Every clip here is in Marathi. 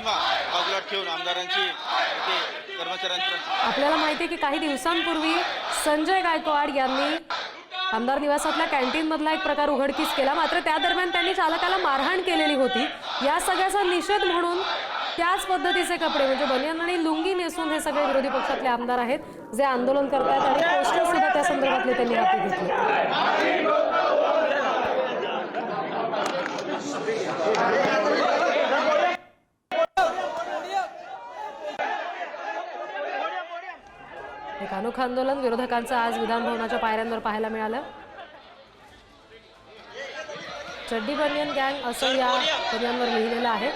प्रतिमा बाजूला ठेवून आमदारांची आपल्याला माहिती आहे की काही दिवसांपूर्वी संजय गायकवाड यांनी आमदार निवासातल्या कॅन्टीन मधला एक प्रकार उघडकीस केला. मात्र त्या दरम्यान त्यांनी चालकाला मारहाण केलेली होती. या सगळ्याचा निषेध म्हणून त्याच पद्धतीचे कपडे म्हणजे बनियान आणि लुंगी नेसून हे सगळे विरोधी पक्षातले आमदार आहेत जे आंदोलन करतायत आणि पोस्टर सुद्धा त्या संदर्भातले त्यांनी हाती घेतले. एक अनोखं आंदोलन विरोधकांचं आज विधानभवनाच्या पायऱ्यांवर पाहायला मिळालं. चड्डी बनियन गँग असं या बनियांवर लिहिलेलं आहे.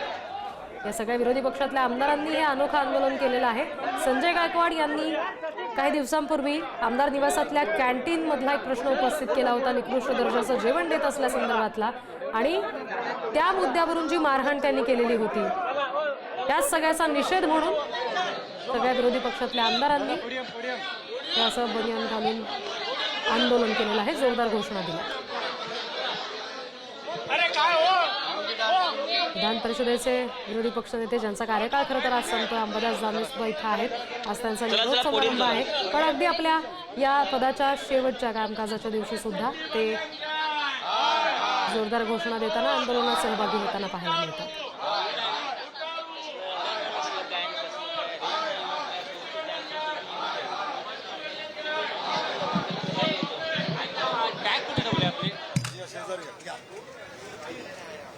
या सगळ्या विरोधी पक्षातल्या आमदारांनी हे अनोखं आंदोलन केलेलं आहे. संजय गायकवाड यांनी काही दिवसांपूर्वी आमदार निवासातल्या कॅन्टीन मधला एक प्रश्न उपस्थित केला होता निकृष्ट दर्जाचं जेवण देत असल्यासंदर्भातला आणि त्या मुद्द्यावरून जी मारहाण त्यांनी केलेली होती त्याच सगळ्याचा निषेध म्हणून सगळ्या विरोधी पक्षातल्या आमदारांनी. असं बनियान घालून आंदोलन केलेलं आहे. जोरदार घोषणा दिल्या. विधान परिषदेचे विरोधी पक्षनेते ज्यांचा कार्यकाळ खरं तर आज संपतोय. अंबादास दानवे सुद्धा इथं आहेत. आज त्यांचा निरोप समारंभ आहे. पण अगदी आपल्या या पदाच्या शेवटच्या कामकाजाच्या दिवशी सुद्धा ते जोरदार घोषणा देताना आंदोलनात सहभागी होताना पाहायला मिळतात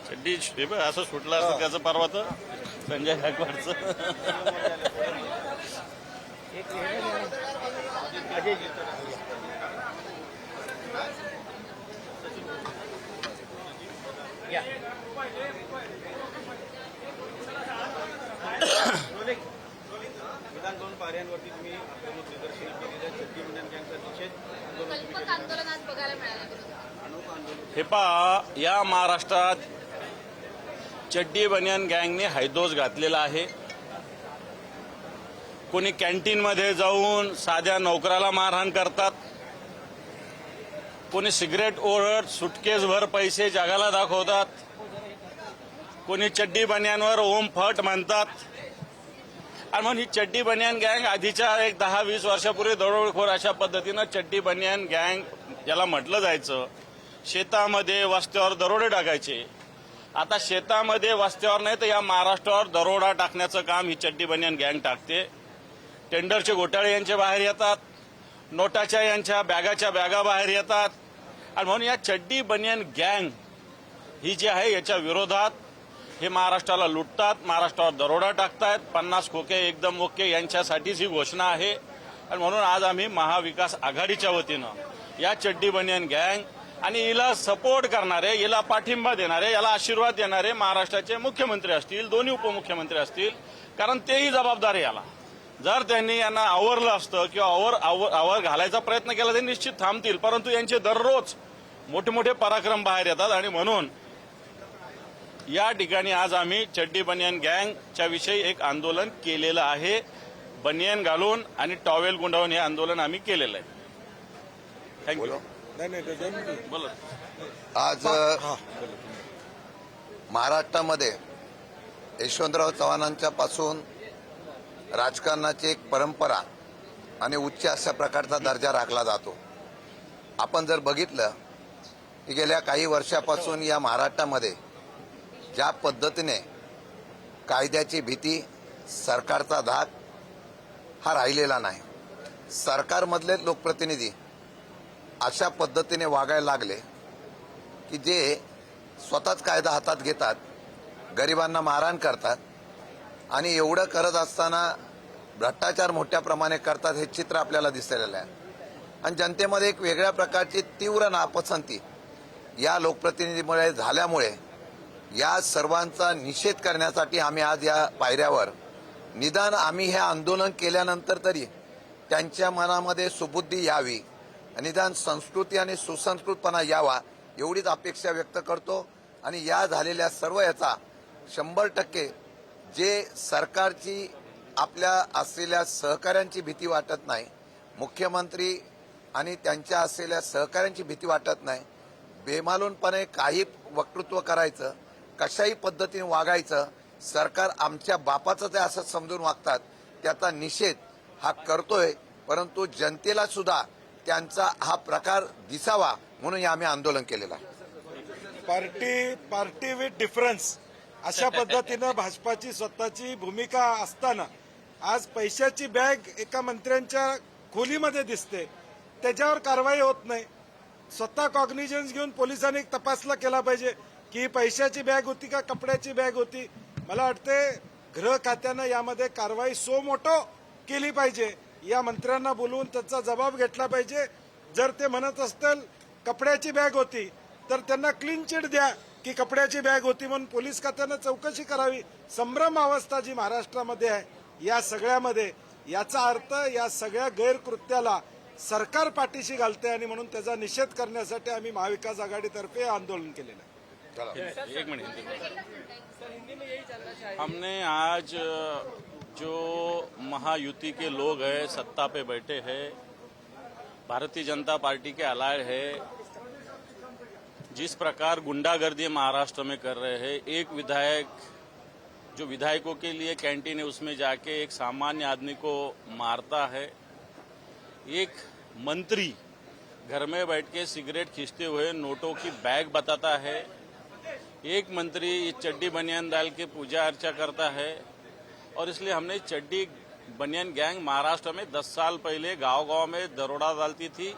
चड्डी बघ, असं सुटलं असतं त्याचं परवा तर संजय गायकवाडचं. पाऱ्यांवरती तुम्ही आक्रमक निदर्शन केलेल्या गँगचा निषेध बघायला मिळालं हे पहा या महाराष्ट्रात चड्डी बनियान गँगने हैदोस घातलेला आहे. कोणी कॅन्टीनमध्ये जाऊन साध्या नोकराला मारहाण करतात. कोणी सिगरेट ओढत सुटकेसभर पैसे जगाला दाखवतात. कोणी चड्डी बनियांवर ओम फट म्हणतात. आणि म्हणून ही चड्डी बनियान गँग आधीच्या एक दहा वीस वर्षापूर्वी दरोडखोर अशा पद्धतीनं चड्डी बनियान गँग याला म्हटलं जायचं शेतामध्ये वस्त्यावर दरोडे टाकायचे. आता शेतामध्ये वस्त्यावर नाही तर या महाराष्ट्रावर दरोडा टाकण्याचं काम ही चड्डी बनियान गँग टाकते. टेंडरचे घोटाळे यांच्या बाहेर येतात. नोटाच्या यांच्या बॅगाच्या बॅगा बाहेर येतात. आणि म्हणून या चड्डी बनियान गँग ही जी आहे याच्या विरोधात हे महाराष्ट्राला लुटतात महाराष्ट्रावर दरोडा टाकतायत. पन्नास खोके एकदम ओके यांच्यासाठीच ही घोषणा आहे. आणि म्हणून आज आम्ही महाविकास आघाडीच्या वतीनं या चड्डी बनियन गँग आणि हिला सपोर्ट करणारे हिला पाठिंबा देणारे याला आशीर्वाद देणारे महाराष्ट्राचे मुख्यमंत्री असतील दोन्ही उपमुख्यमंत्री असतील. कारण तेही जबाबदार आहे याला. जर त्यांनी यांना आवरलं असतं किंवा आवर आवर आवर घालायचा प्रयत्न केला तर निश्चित थांबतील. परंतु यांचे दररोज मोठे मोठे पराक्रम बाहेर येतात आणि म्हणून या ठिकाणी आज आम्ही चड्डी बनियन गँगच्या विषयी एक आंदोलन केलेलं आहे. बनियन घालून आणि टॉवेल गुंडाळून हे आंदोलन आम्ही केलेलं आहे. थँक्यू आज महाराष्ट्रामध्ये यशवंतराव चव्हाणांच्या पासून राजकारणाची एक परंपरा आणि उच्च अशा प्रकारचा दर्जा राखला जातो. आपण जर बघितलं की गेल्या काही वर्षापासून या महाराष्ट्रामध्ये ज्या पद्धतीने कायद्याची भीती सरकारचा धाक हा राहिलेला नाही. सरकारमधले लोकप्रतिनिधी अशा पद्धतीने वागायला लागले की जे स्वतःच कायदा हातात घेतात गरिबांना मारहाण करतात आणि एवढं करत असताना भ्रष्टाचार मोठ्या प्रमाणे करतात हे चित्र आपल्याला दिसलेलं आहे. आणि जनतेमध्ये एक वेगळ्या प्रकारची तीव्र नापसंती या लोकप्रतिनिधीमुळे झाल्यामुळे या सर्वांचा निषेध करण्यासाठी आम्ही आज या पायऱ्यावर निदान आम्ही हे आंदोलन केल्यानंतर तरी त्यांच्या मनामध्ये सुबुद्धी यावी. निदान संस्कृती आणि सुसंस्कृतपणा यावा एवढीच अपेक्षा व्यक्त करतो. आणि या झालेल्या सर्व याचा शंभर टक्के जे सरकारची आपल्या असलेल्या सहकाऱ्यांची भीती वाटत नाही मुख्यमंत्री आणि त्यांच्या असलेल्या सहकाऱ्यांची भीती वाटत नाही बेमालूनपणे काही वक्तृत्व करायचं कशाही पद्धतीने वागायचं सरकार आमच्या बापाचं ते असं समजून वागतात त्याचा निषेध हा करतोय. परंतु जनतेला सुद्धा त्यांचा हा प्रकार दिसावा म्हणून आम्ही आंदोलन केलेलं आहे. पार्टी पार्टी विथ डिफरन्स अशा पद्धतीनं भाजपाची स्वतःची भूमिका असताना आज पैशाची बॅग एका मंत्र्यांच्या खोलीमध्ये दिसते. त्याच्यावर कारवाई होत नाही. स्वतः कॉग्निजन्स घेऊन पोलिसांनी तपासला केला पाहिजे की पैशाची बॅग होती का कपड्याची बॅग होती. मला वाटते गृह खात्यानं यामध्ये कारवाई सो मोठो केली पाहिजे. या मंत्र्यांना बोलवून त्याचा जबाब घेतला पाहिजे. जर ते म्हणत असतील कपड्याची बॅग होती तर त्यांना क्लीन चिट द्या की कपड्याची बॅग होती म्हणून पोलीस खात्यानं चौकशी करावी. संभ्रम अवस्था जी महाराष्ट्रामध्ये आहे या सगळ्यामध्ये याचा अर्थ या सगळ्या गैरकृत्याला सरकार पाठीशी घालते आणि म्हणून त्याचा निषेध करण्यासाठी आम्ही महाविकास आघाडीतर्फे आंदोलन केलेलं आहे. एक मिनट. हिंदी में। हमने आज जो महायुति के लोग हैं, सत्ता पे बैठे हैं, भारतीय जनता पार्टी के अलाय है, जिस प्रकार गुंडागर्दी महाराष्ट्र में कर रहे हैं, एक विधायक, जो विधायकों के लिए कैंटीन है, उसमें जाके एक सामान्य आदमी को मारता है, एक मंत्री घर में बैठ के सिगरेट खींचते हुए नोटों की बैग बताता है, एक मंत्री चड्डी बनियान डाल के पूजा अर्चा करता है और इसलिए हमने चड्डी बनियान गैंग महाराष्ट्र में 10 साल पहले गांव गांव में दरोड़ा डालती थी।